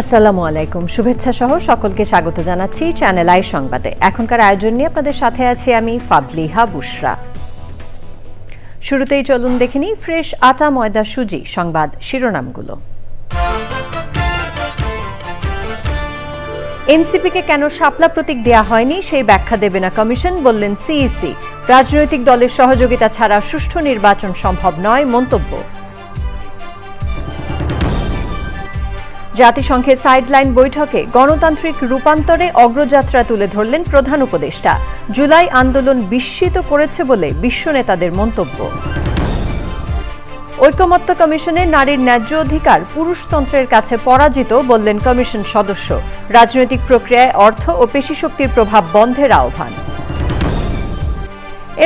আসসালামু আলাইকুম। শুভেচ্ছা সহ সকলকে স্বাগত জানাচ্ছি চ্যানেল আই সংবাদে। এখনকার আয়োজন নিয়ে আপনাদের সাথে আছি আমি ফাবলিহা বুশরা। শুরুতেই চলুন দেখে নিই ফ্রেশ আটা, ময়দা, সুজি সংবাদ শিরোনামগুলো। এনসিপিকে কেন শাপলা প্রতীক দেয়া হয়নি সেই ব্যাখ্যা দেবে না কমিশন, বললেন সিইসি। রাজনৈতিক দলের সহযোগিতা ছাড়া সুষ্ঠু নির্বাচন সম্ভব নয়, মন্তব্য। জাতিসংঘের সাইডলাইন বৈঠকে গণতান্ত্রিক রূপান্তরে অগ্রযাত্রা তুলে ধরলেন প্রধান উপদেষ্টা। জুলাই আন্দোলন বিস্মিত করেছে বলে বিশ্ব নেতাদের মন্তব্য। ঐকমত্য কমিশনে নারীর ন্যায্য অধিকার পুরুষতন্ত্রের কাছে পরাজিত বললেন কমিশন সদস্য। রাজনৈতিক প্রক্রিয়ায় অর্থ ও পেশিশক্তির প্রভাব বন্ধের আহ্বান।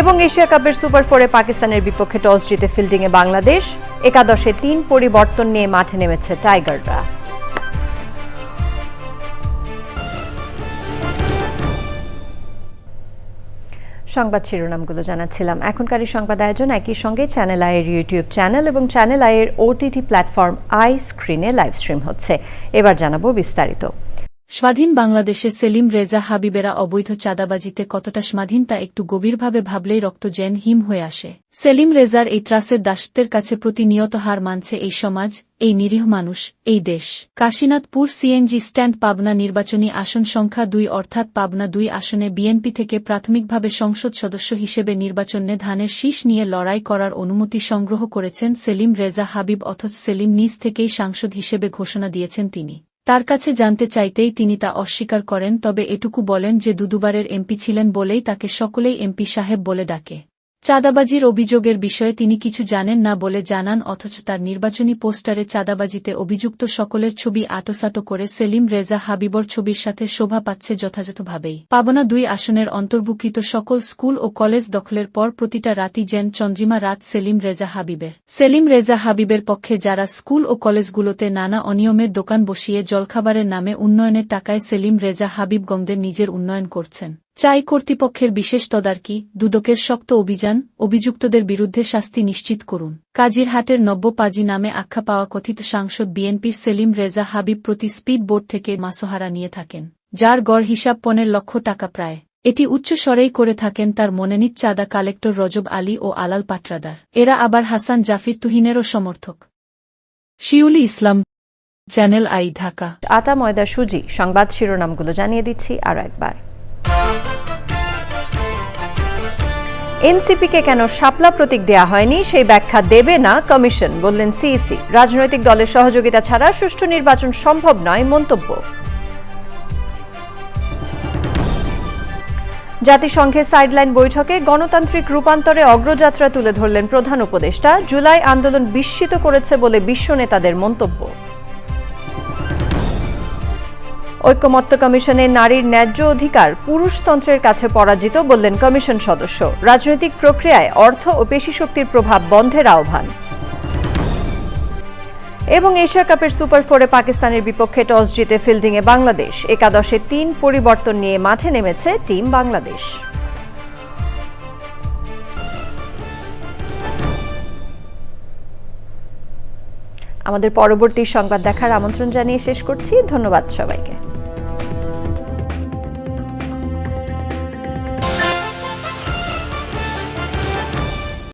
এবং এশিয়া কাপের সুপার ফোরে পাকিস্তানের বিপক্ষে টস জিতে ফিল্ডিংয়ে বাংলাদেশ। একাদশে তিন পরিবর্তন নিয়ে মাঠে নেমেছে টাইগাররা। সংবাদ শিরোনামগুলো জানাচ্ছিলাম। এখনকার এই সংবাদ আয়োজন একই সঙ্গে চ্যানেল আইয়ের ইউটিউব চ্যানেল এবং চ্যানেল আইয়ের ওটিটি প্ল্যাটফর্ম আই স্ক্রিনে লাইভ স্ট্রিম হচ্ছে। এবার জানাব বিস্তারিত। স্বাধীন বাংলাদেশে সেলিম রেজা হাবিবেরা অবৈধ চাঁদাবাজিতে কতটা স্বাধীন তা একটু গভীরভাবে ভাবলেই রক্ত জেন হিম হয়ে আসে। সেলিম রেজার এই ত্রাসের দাসত্বের কাছে প্রতিনিয়ত হার মানছে এই সমাজ, এই নিরীহ মানুষ, এই দেশ। কাশীনাথপুর সিএনজি স্ট্যান্ড পাবনা নির্বাচনী আসন সংখ্যা দুই অর্থাৎ পাবনা দুই আসনে বিএনপি থেকে প্রাথমিকভাবে সংসদ সদস্য হিসেবে নির্বাচনে ধানের শীষ নিয়ে লড়াই করার অনুমতি সংগ্রহ করেছেন সেলিম রেজা হাবিব অথচ সেলিম নিজ থেকেই সাংসদ হিসেবে ঘোষণা দিয়েছেন তিনি। তার কাছে জানতে চাইতেই তিনি তা অস্বীকার করেন, তবে এটুকু বলেন যে দুদুবারের এমপি ছিলেন বলেই তাকে সকলেই এমপি সাহেব বলে ডাকে। চাঁদাবাজির অভিযোগের বিষয়ে তিনি কিছু জানেন না বলে জানান, অথচ তার নির্বাচনী পোস্টারে চাঁদাবাজিতে অভিযুক্ত সকলের ছবি আটোসাটো করে সেলিম রেজা হাবিবর ছবির সাথে শোভা পাচ্ছে যথাযথভাবেই। পাবনা দুই আসনের অন্তর্ভুক্ত সকল স্কুল ও কলেজ দখলের পর প্রতিটা রাতি যেন চন্দ্রিমা রাত সেলিম রেজা হাবিবের। সেলিম রেজা হাবিবের পক্ষে যারা স্কুল ও কলেজগুলোতে নানা অনিয়মের দোকান বসিয়ে জলখাবারের নামে উন্নয়নের টাকায় সেলিম রেজা হাবিবগঞ্জের নিজের উন্নয়ন করছেন। চাই কর্তৃপক্ষের বিশেষ তদারকি, দুদকের শক্ত অভিযান, অভিযুক্তদের বিরুদ্ধে শাস্তি নিশ্চিত করুন। কাজিরহাটের নব্য পাজি নামে আখ্যা পাওয়া কথিত সাংসদ বিএনপির সেলিম রেজা হাবিব প্রতি স্পিড বোর্ড থেকে মাসোহারা নিয়ে থাকেন, যার গড় হিসাব পনেরো লক্ষ টাকা প্রায়। এটি উচ্চ স্বরেই করে থাকেন তার মনোনীত চাঁদা কালেক্টর রজব আলী ও আলাল পাটরাদার। এরা আবার হাসান জাফির তুহিনেরও সমর্থক। Shiuli Islam, channel I Dhaka. আটা ময়দা সুজি, সংবাদ শিরোনামগুলো জানিয়ে দিচ্ছি আরও একবার। এনসিপিকে কেন শাপলা প্রতীক দেয়া হয়নি, সেই ব্যাখ্যা দেবে না কমিশন, বললেন সিইসি। রাজনৈতিক দলের সহযোগিতা ছাড়া সুষ্ঠু নির্বাচন সম্ভব নয়, মন্তব্য। জাতিসংঘের সাইডলাইন বৈঠকে গণতান্ত্রিক রূপান্তরে অগ্রযাত্রা তুলে ধরলেন প্রধান উপদেষ্টা, জুলাই আন্দোলন বিস্মিত করেছে বলে বিশ্ব নেতাদের মন্তব্য। ঐক্যমত্য কমিশনে নারীর ন্যায্য অধিকার পুরুষতন্ত্রের কাছে পরাজিত বললেন কমিশন সদস্য। রাজনৈতিক প্রক্রিয়ায় অর্থ ও পেশিশক্তির প্রভাব বন্ধের আহ্বান। এবং এশিয়া কাপের সুপার ফোরে পাকিস্তানের বিপক্ষে টস জিতে ফিল্ডিংয়ে বাংলাদেশ। একাদশে তিন পরিবর্তন নিয়ে মাঠে নেমেছে টিম বাংলাদেশ। আমাদের পরবর্তী সংবাদ দেখার আমন্ত্রণ জানিয়ে শেষ করছি। ধন্যবাদ সবাইকে।